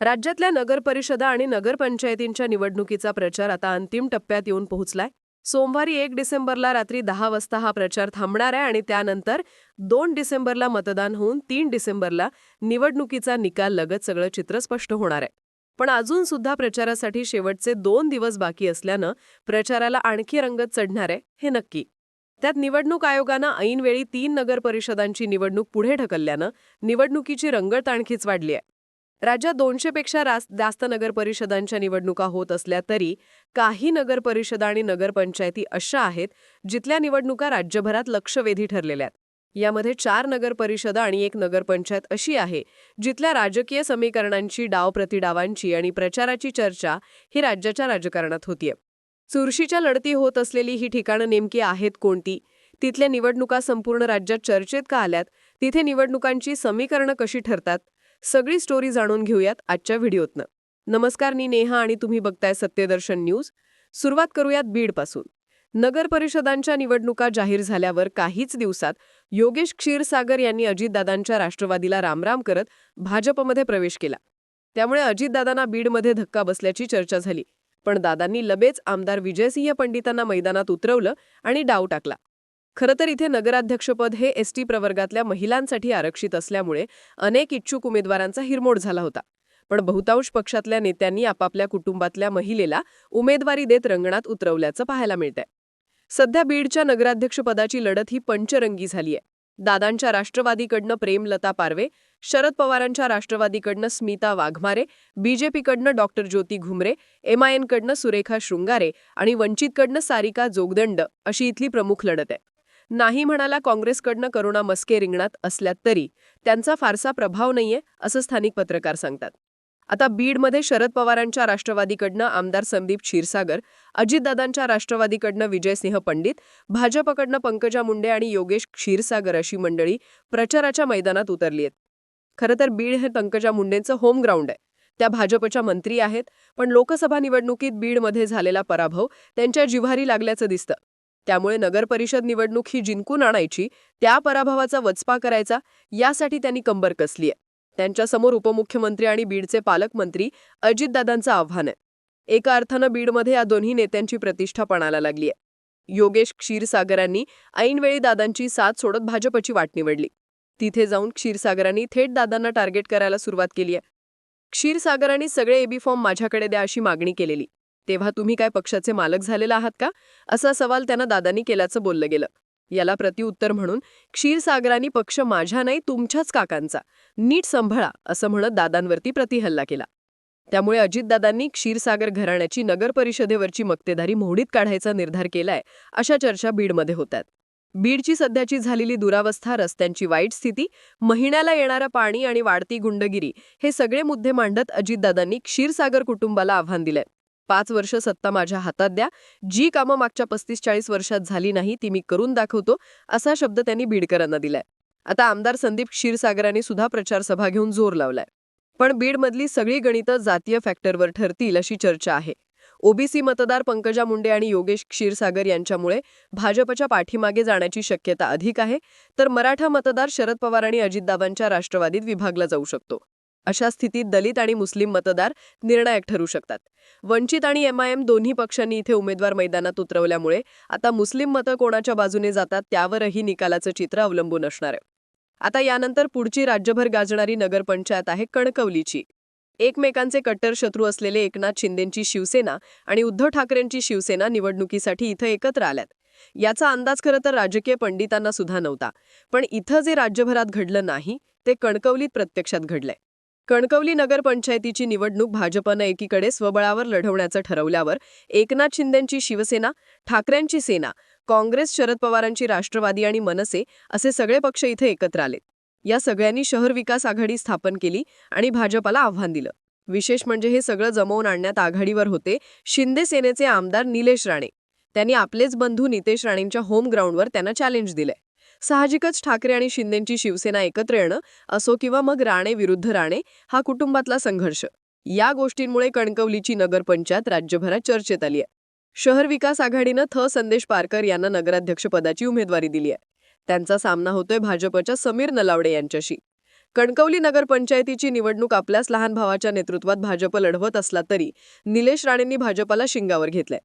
राज्यातल्या नगरपरिषदा आणि नगरपंचायतींच्या निवडणुकीचा प्रचार आता अंतिम टप्प्यात येऊन पोहोचलाय. सोमवारी एक डिसेंबरला रात्री दहा वाजता हा प्रचार थांबणार आहे आणि त्यानंतर दोन डिसेंबरला मतदान होऊन तीन डिसेंबरला निवडणुकीचा निकाल लगत सगळं चित्र स्पष्ट होणार आहे. पण अजून सुद्धा प्रचारासाठी शेवटचे दोन दिवस बाकी असल्यानं प्रचाराला आणखी रंगत चढणार आहे हे नक्की. त्यात निवडणूक आयोगानं ऐनवेळी तीन नगर परिषदांची निवडणूक पुढे ढकलल्यानं निवडणुकीची रंगत आणखीच वाढली आहे. राज्यात दोनशेपेक्षा जास्त नगरपरिषदांच्या निवडणुका होत असल्या तरी काही नगरपरिषदा आणि नगरपंचायती अशा आहेत जिथल्या निवडणुका राज्यभरात लक्षवेधी ठरलेल्या आहेत. यामध्ये चार नगरपरिषदा आणि एक नगरपंचायत अशी आहे जिथल्या राजकीय समीकरणांची डाव प्रतिडावांची आणि प्रचाराची चर्चा ही राज्याच्या राजकारणात होतीये. चुरशीच्या लढती होत असलेली ही ठिकाणं नेमकी आहेत कोणती? तिथल्या निवडणुका संपूर्ण राज्यात चर्चेत का आल्यात? तिथे निवडणुकांची समीकरणं कशी ठरतात? सगळी स्टोरी जाणून घेऊयात आजच्या व्हिडिओतनं. नमस्कार मी नेहा आणि तुम्ही बघताय सत्यदर्शन न्यूज. सुरुवात करूयात बीडपासून नगर परिषदांच्या निवडणुका जाहीर झाल्यावर काहीच दिवसात योगेश क्षीरसागर यांनी अजितदादांच्या राष्ट्रवादीला रामराम करत भाजपमध्ये प्रवेश केला. त्यामुळे अजितदादांना बीडमध्ये धक्का बसल्याची चर्चा झाली. पण दादांनी लगेच आमदार विजयसिंह पंडितांना मैदानात उतरवलं आणि डाव टाकला. खरं तर इथे नगराध्यक्षपद हे एस टी प्रवर्गातल्या महिलांसाठी आरक्षित असल्यामुळे अनेक इच्छुक उमेदवारांचा हिरमोड झाला होता. पण बहुतांश पक्षातल्या नेत्यांनी आपापल्या कुटुंबातल्या महिलेला उमेदवारी देत रंगणात उतरवल्याचं पाहायला मिळतंय. सध्या बीडच्या नगराध्यक्षपदाची लढत ही पंचरंगी झालीय दादांच्या राष्ट्रवादीकडनं प्रेमलता पारवे शरद पवारांच्या राष्ट्रवादीकडनं स्मिता वाघमारे बीजेपीकडनं डॉक्टर ज्योती घुमरे एमआयएनकडनं सुरेखा शृंगारे आणि वंचितकडनं सारिका जोगदंड अशी इथली प्रमुख लढत आहे. नाही म्हणाला काँग्रेसकडनं करुणा मस्के रिंगणात असल्यात तरी त्यांचा फारसा प्रभाव नाहीये असं स्थानिक पत्रकार सांगतात. आता बीडमध्ये शरद पवारांच्या राष्ट्रवादीकडनं आमदार संदीप क्षीरसागर अजितदादांच्या राष्ट्रवादीकडनं विजयसिंह पंडित भाजपकडनं पंकजा मुंडे आणि योगेश क्षीरसागर अशी मंडळी प्रचाराच्या मैदानात उतरली आहेत. खरं तर बीड हे पंकजा मुंडेंचं होम ग्राउंड आहे. त्या भाजपच्या मंत्री आहेत पण लोकसभा निवडणुकीत बीडमध्ये झालेला पराभव त्यांच्या जिव्हारी लागल्याचं दिसतं. त्यामुळे नगरपरिषद निवडणूक ही जिंकून आणायची त्या पराभवाचा वचपा करायचा यासाठी त्यांनी कंबर कसली आहे त्यांच्यासमोर उपमुख्यमंत्री आणि बीडचे पालकमंत्री अजितदादांचं आव्हान आहे. एका अर्थानं बीडमध्ये या दोन्ही नेत्यांची प्रतिष्ठा पणाला लागली आहे योगेश क्षीरसागरांनी ऐनवेळी दादांची साथ सोडत भाजपची वाट निवडली. तिथे जाऊन क्षीरसागरांनी थेट दादांना टार्गेट करायला सुरुवात केली आहे क्षीरसागरांनी सगळे एबी फॉर्म माझ्याकडे द्या अशी मागणी केलेली. तेव्हा तुम्ही काय पक्षाचे मालक झालेला आहात का? असा सवाल त्यांना दादांनी केल्याचं बोललं गेलं. याला प्रतिउत्तर म्हणून क्षीरसागरांनी पक्ष माझ्या नाही तुमच्याच काकांचा. नीट संभळा असं म्हणत दादांवरती प्रतिहल्ला केला. त्यामुळे अजितदादांनी क्षीरसागर घराण्याची नगर परिषदेवरची मक्तेदारी मोडीत काढायचा निर्धार केलाय अशा चर्चा बीडमध्ये होतात बीडची सध्याची झालेली दुरावस्था रस्त्यांची वाईट स्थिती महिन्याला येणारं पाणी आणि वाढती गुंडगिरी हे सगळे मुद्दे मांडत अजितदादांनी क्षीरसागर कुटुंबाला आव्हान दिलंय. पाच वर्ष सत्ता माझ्या हातात द्या. जी कामं मागच्या पस्तीस चाळीस वर्षात झाली नाही ती मी करून दाखवतो असा शब्द त्यांनी बीडकरांना दिलाय. आता आमदार संदीप क्षीरसागरांनी सुद्धा प्रचारसभा घेऊन जोर लावलाय. पण बीडमधली सगळी गणितं जातीय फॅक्टरवर ठरतील अशी चर्चा आहे. ओबीसी मतदार पंकजा मुंडे आणि योगेश क्षीरसागर यांच्यामुळे भाजपच्या पाठीमागे जाण्याची शक्यता अधिक आहे तर मराठा मतदार शरद पवार आणि अजितदादांच्या राष्ट्रवादीत विभागला जाऊ शकतो. अशा स्थितीत दलित आणि मुस्लिम मतदार निर्णायक ठरू शकतात. वंचित आणि एमआयएम दोन्ही पक्षांनी इथे उमेदवार मैदानात उतरवल्यामुळे आता मुस्लिम मतं कोणाच्या बाजूने जातात त्यावरही निकालाचं चित्र अवलंबून असणार आहे. आता यानंतर पुढची राज्यभर गाजणारी नगरपंचायत आहे कणकवलीची. एकमेकांचे कट्टर शत्रू असलेले एकनाथ शिंदेंची शिवसेना आणि उद्धव ठाकरेंची शिवसेना निवडणुकीसाठी इथं एकत्र आल्यात. याचा अंदाज खरं तर राजकीय पंडितांना सुद्धा नव्हता. पण इथं जे राज्यभरात घडलं नाही ते कणकवलीत प्रत्यक्षात घडलंय. कणकवली नगरपंचायतीची निवडणूक भाजपनं एकीकडे स्वबळावर लढवण्याचं ठरवल्यावर एकनाथ शिंदेंची शिवसेना ठाकरेंची सेना काँग्रेस शरद पवारांची राष्ट्रवादी आणि मनसे असे सगळे पक्ष इथे एकत्र आलेत. या सगळ्यांनी शहर विकास आघाडी स्थापन केली आणि भाजपला आव्हान दिलं. विशेष म्हणजे हे सगळं जमवून आणण्यात आघाडीवर होते शिंदे सेनेचे आमदार निलेश राणे. त्यांनी आपलेच बंधू नितेश राणेंच्या होम ग्राउंडवर त्यांना चॅलेंज दिलंय. साहजिकच ठाकरे आणि शिंदेंची शिवसेना एकत्र येणं असो किंवा मग राणे विरुद्ध राणे हा कुटुंबातला संघर्ष. या गोष्टींमुळे कणकवलीची नगरपंचायत राज्यभरात चर्चेत आली आहे शहर विकास आघाडीनं थ संदेश पारकर यांना नगराध्यक्षपदाची उमेदवारी दिली आहे त्यांचा सामना होतोय भाजपच्या समीर नलावडे यांच्याशी. कणकवली नगरपंचायतीची निवडणूक आपल्याच लहान भावाच्या नेतृत्वात भाजप लढवत असला तरी निलेश राणेंनी भाजपाला शिंगावर घेतलंय.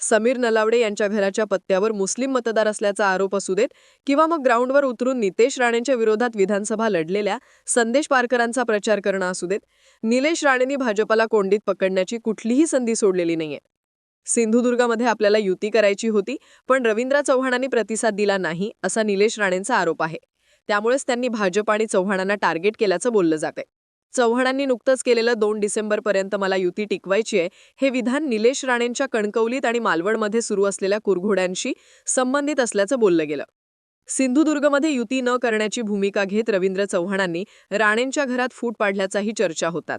समीर नलावडे यांच्या घराच्या पत्त्यावर मुस्लिम मतदार असल्याचा आरोप असू देत किंवा मग ग्राउंडवर उतरून नितेश राणेंच्या विरोधात विधानसभा लढलेल्या संदेश पारकरांचा प्रचार करणं असू देत निलेश राणेंनी भाजपाला कोंडीत पकडण्याची कुठलीही संधी सोडलेली नाहीये. सिंधुदुर्गामध्ये आपल्याला युती करायची होती पण रवींद्र चव्हाणांनी प्रतिसाद दिला नाही असा निलेश राणेंचा आरोप आहे. त्यामुळेच त्यांनी भाजप आणि चव्हाणांना टार्गेट केल्याचं बोललं जातंय. चव्हाणांनी नुकतंच केलेलं दोन डिसेंबरपर्यंत मला युती टिकवायची आहे हे विधान निलेश राणेंच्या कणकवलीत आणि मालवणमध्ये सुरू असलेल्या कुरघोड्यांशी संबंधित असल्याचं बोललं गेलं. सिंधुदुर्गमध्ये युती न करण्याची भूमिका घेत रवींद्र चव्हाणांनी राणेंच्या घरात फूट पाडल्याचाही चर्चा होतात.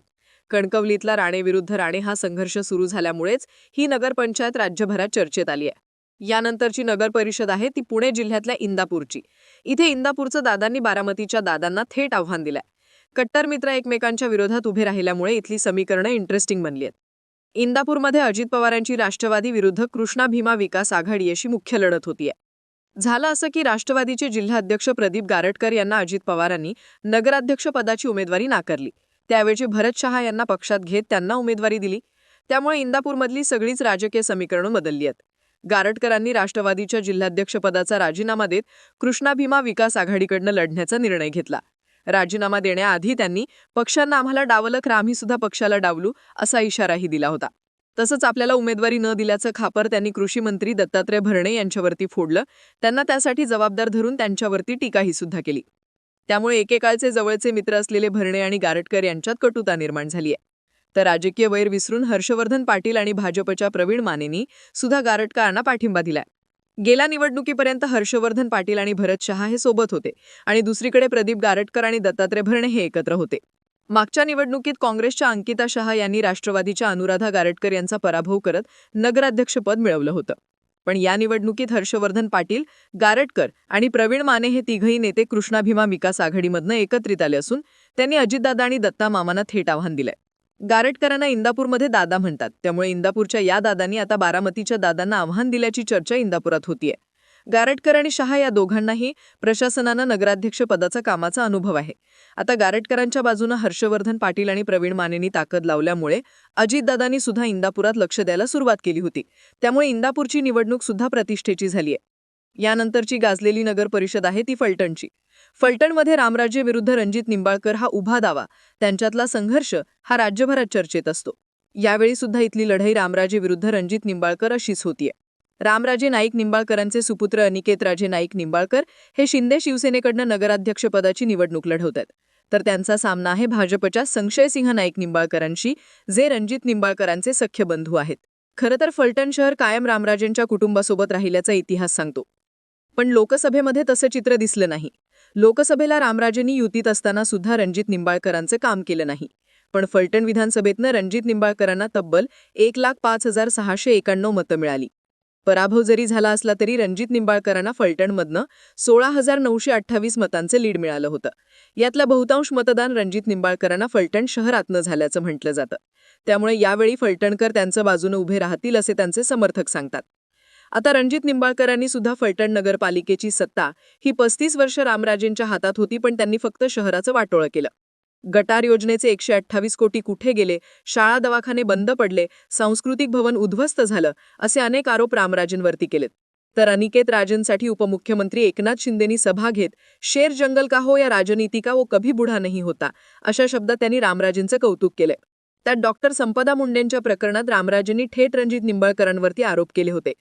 कणकवलीतला राणे विरुद्ध राणे हा संघर्ष सुरू झाल्यामुळेच ही नगरपंचायत राज्यभरात चर्चेत आली आहे. यानंतरची नगर परिषद आहे ती पुणे जिल्ह्यातल्या इंदापूरची. इथे इंदापूरचं दादांनी बारामतीच्या दादांना थेट आव्हान दिलंय. कट्टर मित्र एकमेकांच्या विरोधात उभे राहिल्यामुळे इथली समीकरणं इंटरेस्टिंग बनली आहेत इंदापूरमध्ये अजित पवारांची राष्ट्रवादी विरुद्ध कृष्णा भीमा विकास आघाडी अशी मुख्य लढत होतीये. झालं असं की राष्ट्रवादीचे जिल्हाध्यक्ष प्रदीप गारटकर यांना अजित पवारांनी नगराध्यक्ष पदाची उमेदवारी नाकारली. त्यावेळी भरत शहा यांना पक्षात घेत त्यांना उमेदवारी दिली. त्यामुळे इंदापूरमधली सगळीच राजकीय समीकरणं बदलली आहेत गारटकरांनी राष्ट्रवादीच्या जिल्हाध्यक्षपदाचा राजीनामा देत कृष्णा भीमा विकास आघाडीकडनं लढण्याचा निर्णय घेतला. राजीनामा देण्याआधी त्यांनी पक्षांना आम्हाला डावलं तर आम्ही सुद्धा पक्षाला डावलू असा इशाराही दिला होता. तसंच आपल्याला उमेदवारी न दिल्याचं खापर त्यांनी कृषी मंत्री दत्तात्रय भरणे यांच्यावरती फोडलं. त्यांना त्यासाठी जबाबदार धरून त्यांच्यावरती टीकाही सुद्धा केली. त्यामुळे एकेकाळचे जवळचे मित्र असलेले भरणे आणि गारटकर यांच्यात कटुता निर्माण झाली आहे तर राजकीय वैर विसरून हर्षवर्धन पाटील आणि भाजपच्या प्रवीण मानेनी सुद्धा गारटकरांना पाठिंबा दिलाय. गेल्या निवडणुकीपर्यंत हर्षवर्धन पाटील आणि भरत शहा हे सोबत होते आणि दुसरीकडे प्रदीप गारटकर आणि दत्तात्रय भरणे हे एकत्र होते. मागच्या निवडणुकीत काँग्रेसच्या अंकिता शहा यांनी राष्ट्रवादीच्या अनुराधा गारटकर यांचा पराभव करत नगराध्यक्षपद मिळवलं होतं. पण या निवडणुकीत हर्षवर्धन पाटील गारटकर आणि प्रवीण माने हे तिघही नेते कृष्णाभिमा विकास आघाडीमधनं एकत्रित आले असून त्यांनी अजितदादा आणि दत्ता मामांना थेट आव्हान दिलंय. गारटकरांना इंदापूरमध्ये दादा म्हणतात. त्यामुळे इंदापूरच्या या दादांनी आता बारामतीच्या दादांना आव्हान दिल्याची चर्चा इंदापुरात होतीये. गारटकर आणि शहा या दोघांनाही प्रशासनानं नगराध्यक्ष पदाचा कामाचा अनुभव आहे. आता गारटकरांच्या बाजूनं हर्षवर्धन पाटील आणि प्रवीण मानेनी ताकद लावल्यामुळे अजितदादांनी सुद्धा इंदापुरात लक्ष द्यायला सुरुवात केली होती. त्यामुळे इंदापूरची निवडणूक सुद्धा प्रतिष्ठेची झाली आहे यानंतरची गाजलेली नगर परिषद आहे ती फलटणची. फलटणमध्ये रामराजे विरुद्ध रणजित निंबाळकर हा उभा दावा. त्यांच्यातला संघर्ष हा राज्यभरात चर्चेत असतो. यावेळी सुद्धा इथली लढाई रामराजे विरुद्ध रणजित निंबाळकर अशीच होतीये. रामराजे नाईक निंबाळकरांचे सुपुत्र अनिकेत राजे नाईक निंबाळकर हे शिंदे शिवसेनेकडनं नगराध्यक्षपदाची निवडणूक लढवत आहेत तर त्यांचा सामना आहे भाजपच्या संशयसिंह नाईक निंबाळकरांशी जे रणजित निंबाळकरांचे सख्य बंधू आहेत. खरं तर फलटण शहर कायम रामराजेंच्या कुटुंबासोबत राहिल्याचा इतिहास सांगतो. पण लोकसभेमध्ये तसं चित्र दिसलं नाही. लोकसभेला रामराजेंनी युतीत असताना सुद्धा रणजित निंबाळकरांचं काम केलं नाही. पण फलटण विधानसभेतनं रणजित निंबाळकरांना तब्बल एक लाख पाच हजार सहाशे एकाण्णव मतं मिळाली. पराभव जरी झाला असला तरी रणजित निंबाळकरांना फलटणमधनं सोळा हजार नऊशे अठ्ठावीस मतांचं लीड मिळालं होतं. यातलं बहुतांश मतदान रणजित निंबाळकरांना फलटण शहरातनं झाल्याचं म्हटलं जातं. त्यामुळे यावेळी फलटणकर त्यांचं बाजूनं उभे राहतील असे त्यांचे समर्थक सांगतात. आता रणजित निंबाळकरांनी सुद्धा फलटण नगरपालिकेची सत्ता. ही पस्तीस वर्ष रामराजेंच्या हातात होती पण त्यांनी फक्त शहराचं वाटोळं केलं. गटार योजनेचे एकशे अठ्ठावीस कोटी कुठे गेले? शाळा दवाखाने बंद पडले सांस्कृतिक भवन उद्ध्वस्त झालं असे अनेक आरोप रामराजेंवरती केलेत. तर अनिकेत राजेंसाठी उपमुख्यमंत्री एकनाथ शिंदेनी सभा घेत शेर जंगल का हो या राजनीती का वो कभी बुढा नाही होता अशा शब्दात त्यांनी रामराजेंचं कौतुक केलंय. त्यात डॉक्टर संपदा मुंडेंच्या प्रकरणात रामराजेंनी थेट रणजित निंबाळकरांवरती आरोप केले होते.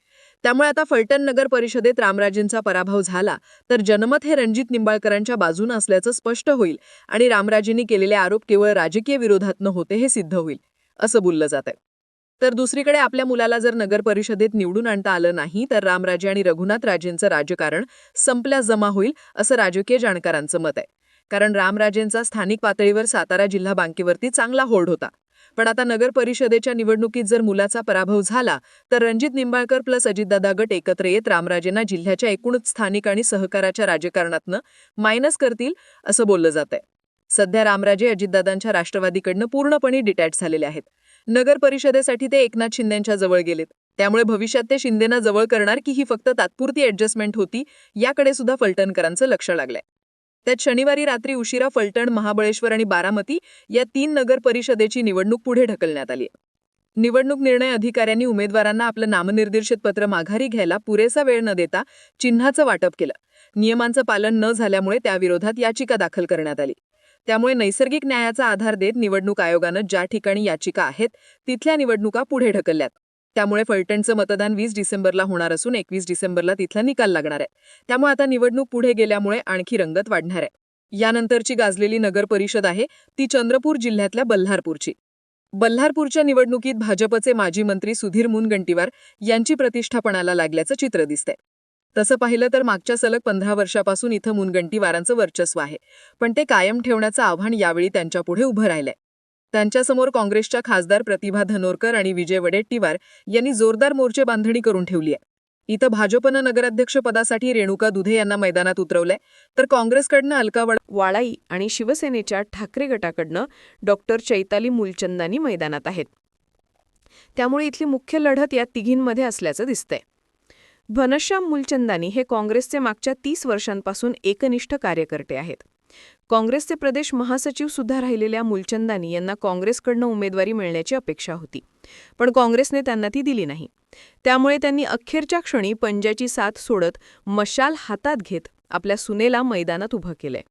त्यामुळे आता फलटण नगर परिषदेत रामराजेंचा पराभव झाला. तर जनमत हे रणजित निंबाळकरांच्या बाजूनं असल्याचं स्पष्ट होईल आणि रामराजेंनी केलेले आरोप केवळ राजकीय विरोधात न होते हे सिद्ध होईल असं बोललं जात आहे तर दुसरीकडे आपल्या मुलाला जर नगर परिषदेत निवडून आणता आलं नाही तर रामराजे आणि रघुनाथ राजेंचं राजकारण संपल्या जमा होईल असं राजकीय जाणकारांचं मत आहे. कारण रामराजेंचा स्थानिक पातळीवर सातारा जिल्हा बँकेवरती चांगला होल्ड होता. पण आता नगर परिषदेच्या निवडणुकीत जर मुलाचा पराभव झाला तर रणजित निंबाळकर प्लस अजितदादा गट एकत्र येत रामराजेंना जिल्ह्याच्या एकूणच स्थानिक आणि सहकाराच्या राजकारणातनं मायनस करतील असं बोललं जात आहे सध्या रामराजे अजितदादांच्या राष्ट्रवादीकडनं पूर्णपणे डिटॅच झालेले आहेत. नगर परिषदेसाठी ते एकनाथ शिंदेच्या जवळ गेलेत. त्यामुळे भविष्यात ते शिंदेना जवळ करणार की ही फक्त तात्पुरती ऍडजस्टमेंट होती याकडे सुद्धा फलटणकरांचं लक्ष लागलंय. त्यात शनिवारी रात्री उशिरा फलटण महाबळेश्वर आणि बारामती या तीन नगर परिषदेची निवडणूक पुढे ढकलण्यात आली. निवडणूक निर्णय अधिकाऱ्यांनी उमेदवारांना आपलं नामनिर्देशित पत्र माघारी घ्यायला पुरेसा वेळ न देता चिन्हाचं वाटप केलं. नियमांचं पालन न झाल्यामुळे त्याविरोधात याचिका दाखल करण्यात आली. त्यामुळे नैसर्गिक न्यायाचा आधार देत निवडणूक आयोगानं ज्या ठिकाणी याचिका आहेत तिथल्या निवडणुका पुढे ढकलल्यात. त्यामुळे फलटणचं मतदान वीस डिसेंबरला होणार असून एकवीस डिसेंबरला तिथला निकाल लागणार आहे. त्यामुळे आता निवडणूक पुढे गेल्यामुळे आणखी रंगत वाढणार आहे. यानंतरची गाजलेली नगर परिषद आहे ती चंद्रपूर जिल्ह्यातल्या बल्हारपूरची. बल्हारपूरच्या निवडणुकीत भाजपचे माजी मंत्री सुधीर मुनगंटीवार यांची प्रतिष्ठापणाला लागल्याचं चित्र दिसतंय. तसं पाहिलं तर मागच्या सलग पंधरा वर्षापासून इथं मुनगंटीवारांचं वर्चस्व आहे. पण ते कायम ठेवण्याचं आव्हान यावेळी त्यांच्यापुढे उभं राहिलंय. त्यांच्यासमोर काँग्रेसच्या खासदार प्रतिभा धनोरकर आणि विजय वडेट्टीवार यांनी जोरदार मोर्चे बांधणी करून ठेवली आहे. इथं भाजपनं नगराध्यक्षपदासाठी रेणुका दुधे यांना मैदानात उतरवलंय. तर काँग्रेसकडनं अलका वाळाई आणि शिवसेनेच्या ठाकरे गटाकडनं डॉक्टर चैताली मुलचंदानी मैदानात आहेत. त्यामुळे इथली मुख्य लढत या तिघींमध्ये असल्याचं दिसतंय. घनश्याम मुलचंदानी हे काँग्रेसचे मागच्या तीस वर्षांपासून एकनिष्ठ कार्यकर्ते आहेत. काँग्रेसचे प्रदेश महासचिव सुद्धा राहिलेल्या मुलचंदानी यांना काँग्रेसकडनं उमेदवारी मिळण्याची अपेक्षा होती. पण काँग्रेसने त्यांना ती दिली नाही. त्यामुळे त्यांनी अखेरच्या क्षणी पंजाची साथ सोडत मशाल हातात घेत आपल्या सुनेला मैदानात उभं केलंय.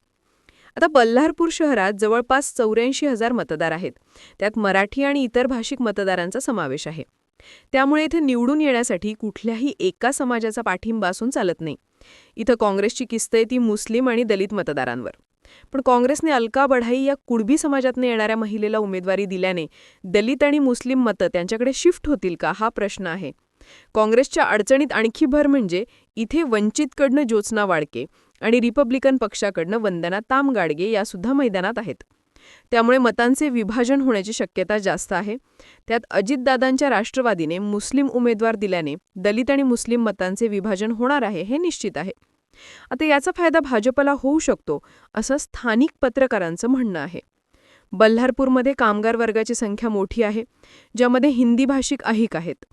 आता बल्लारपूर शहरात जवळपास चौऱ्याऐंशी हजार मतदार आहेत. त्यात मराठी आणि इतर भाषिक मतदारांचा समावेश आहे. त्यामुळे इथे निवडून येण्यासाठी कुठल्याही एका समाजाचा पाठिंबा असून चालत नाही. इथं काँग्रेसची किस्त आहे ती मुस्लिम आणि दलित मतदारांवर. पण काँग्रेसने अलका बढाई या कुणबी समाजातनं येणाऱ्या महिलेला उमेदवारी दिल्याने दलित आणि मुस्लिम मतं त्यांच्याकडे शिफ्ट होतील का हा प्रश्न आहे. काँग्रेसच्या अडचणीत आणखी भर म्हणजे इथे वंचितकडनं ज्योत्स्ना वाडके आणि रिपब्लिकन पक्षाकडनं वंदना तामगाडगे यासुद्धा मैदानात आहेत. त्यामुळे मतांचे विभाजन होण्याची शक्यता जास्त आहे. त्यात अजितदादांच्या राष्ट्रवादीने मुस्लिम उमेदवार दिल्याने दलित आणि मुस्लिम मतांचे विभाजन होणार आहे हे निश्चित आहे. आता याचा फायदा भाजपला होऊ शकतो असं स्थानिक पत्रकारांचं म्हणणं आहे. बल्हारपूरमध्ये कामगार वर्गाची संख्या मोठी आहे ज्यामध्ये हिंदी भाषिक अहिक आहेत.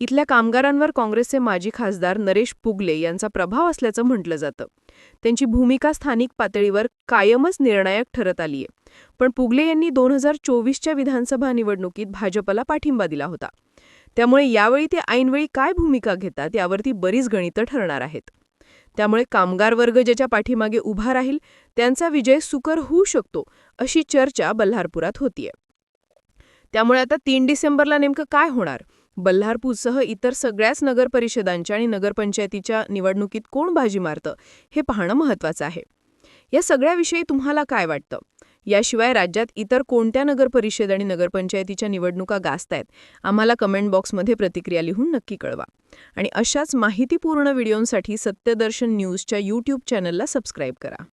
इथल्या कामगारांवर काँग्रेसचे माजी खासदार नरेश पुगले यांचा प्रभाव असल्याचं म्हटलं जातं. त्यांची भूमिका स्थानिक पातळीवर कायमच निर्णायक ठरत आलीय. पण पुगले यांनी दोन हजार चोवीसच्या विधानसभा निवडणुकीत भाजपला पाठिंबा दिला होता. त्यामुळे यावेळी ते ऐनवेळी काय भूमिका घेतात यावरती बरीच गणितं ठरणार आहेत. त्यामुळे कामगार वर्ग ज्याच्या पाठीमागे उभा राहील त्यांचा विजय सुकर होऊ शकतो अशी चर्चा बल्हारपुरात होतीये. त्यामुळे आता तीन डिसेंबरला नेमकं काय होणार? बल्हारपूरसह इतर सगळ्याच नगरपरिषदांच्या आणि नगरपंचायतीच्या निवडणुकीत कोण बाजी मारतं हे पाहणं महत्त्वाचं आहे. या सगळ्याविषयी तुम्हाला काय वाटतं? याशिवाय राज्यात इतर कोणत्या नगरपरिषद आणि नगरपंचायतीच्या निवडणुका गाजतायत? आम्हाला कमेंट बॉक्समध्ये प्रतिक्रिया लिहून नक्की कळवा. आणि अशाच माहितीपूर्ण व्हिडिओंसाठी सत्यदर्शन न्यूजच्या यूट्यूब चॅनलला सबस्क्राईब करा.